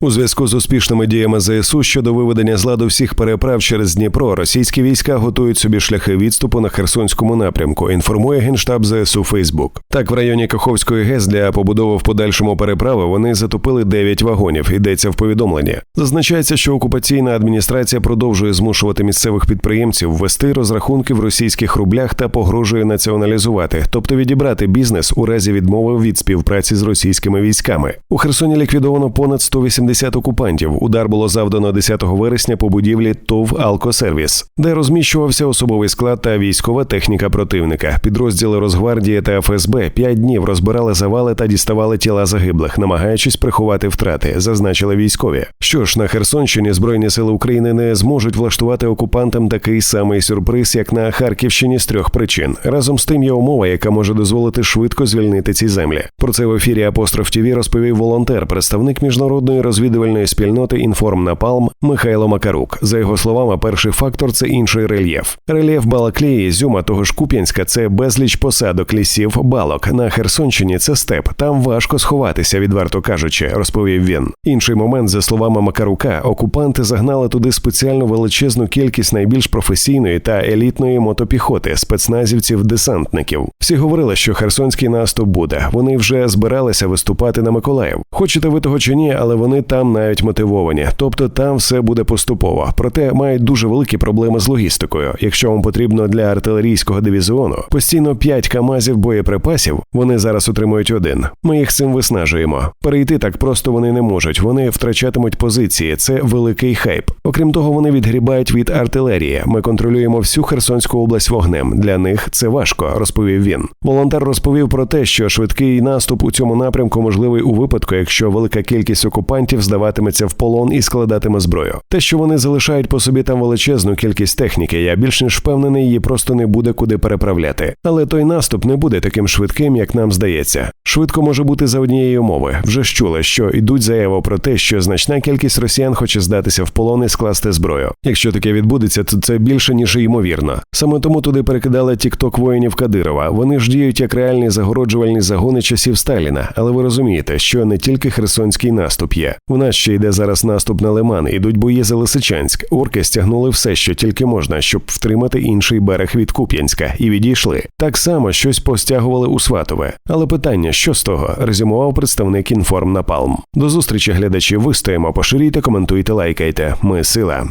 У зв'язку з успішними діями ЗСУ щодо виведення з ладу всіх переправ через Дніпро, російські війська готують собі шляхи відступу на Херсонському напрямку. Інформує генштаб ЗСУ Фейсбук. Так, в районі Каховської ГЕС для побудови в подальшому переправи вони затопили 9 вагонів. Йдеться в повідомленні. Зазначається, що окупаційна адміністрація продовжує змушувати місцевих підприємців ввести розрахунки в російських рублях та погрожує націоналізувати, тобто відібрати бізнес у разі відмови від співпраці з російськими військами. У Херсоні ліквідовано понад 180 окупантів. Удар було завдано 10 вересня по будівлі ТОВ Алкосервіс, де розміщувався особовий склад та військова техніка противника. Підрозділи Росгвардії та ФСБ п'ять днів розбирали завали та діставали тіла загиблих, намагаючись приховати втрати, зазначили військові. Що ж на Херсонщині збройні сили України не зможуть влаштувати окупантам такий самий сюрприз, як на Харківщині з трьох причин. Разом з тим є умова, яка може дозволити швидко звільнити ці землі. Про це в ефірі Апостроф ТВ розповів волонтер, представник міжнародної розвідувальної спільноти Інформ Напалм Михайло Макарук. За його словами, перший фактор це інший рельєф. Рельєф Балаклії, Зюма того ж Куп'янська це безліч посадок лісів, балок. На Херсонщині це степ. Там важко сховатися, відверто кажучи, розповів він. Інший момент, за словами Макарука, окупанти загнали туди спеціально величезну кількість найбільш професійної та елітної мотопіхоти, спецназівців, десантників. Всі говорили, що херсонський наступ буде. Вони вже збиралися виступати на Миколаїв. Хочете ви того чи ні, але вони там навіть мотивовані. Тобто там все буде поступово. Проте мають дуже великі проблеми з логістикою. Якщо вам потрібно для артилерійського дивізіону постійно 5 камазів боєприпасів, вони зараз отримують один. Ми їх цим виснажуємо. Перейти так просто вони не можуть. Вони втрачатимуть позиції. Це великий хайп. Окрім того, вони відгрібають від артилерії. Ми контролюємо всю Херсонську область вогнем. Для них це важко, розповів він. Волонтер розповів про те, що швидкий наступ у цьому напрямку можливий у випадку, якщо велика кількість окупантів здаватиметься в полон і складатиме зброю. Те, що вони залишають по собі там величезну кількість техніки, я більш ніж впевнений, її просто не буде куди переправляти. Але той наступ не буде таким швидким, як нам здається. Швидко може бути за однієї умови. Вже ж чули, що йдуть заяви про те, що значна кількість росіян хоче здатися в полон і скласти зброю. Якщо таке відбудеться, то це більше ніж ймовірно. Саме тому туди перекидали тікток воїнів Кадирова. Вони ж діють як реальні загороджувальні загони часів Сталіна. Але ви розумієте, що не тільки херсонський наступ є. У нас ще йде зараз наступ на Лиман, ідуть бої за Лисичанськ. Орки стягнули все, що тільки можна, щоб втримати інший берег від Куп'янська, і відійшли. Так само щось постягували у Сватове. Але питання, що з того, резюмував представник інформ Напалм. До зустрічі глядачі. Вистоїмо, поширюйте, коментуйте, лайкайте. Ми сила.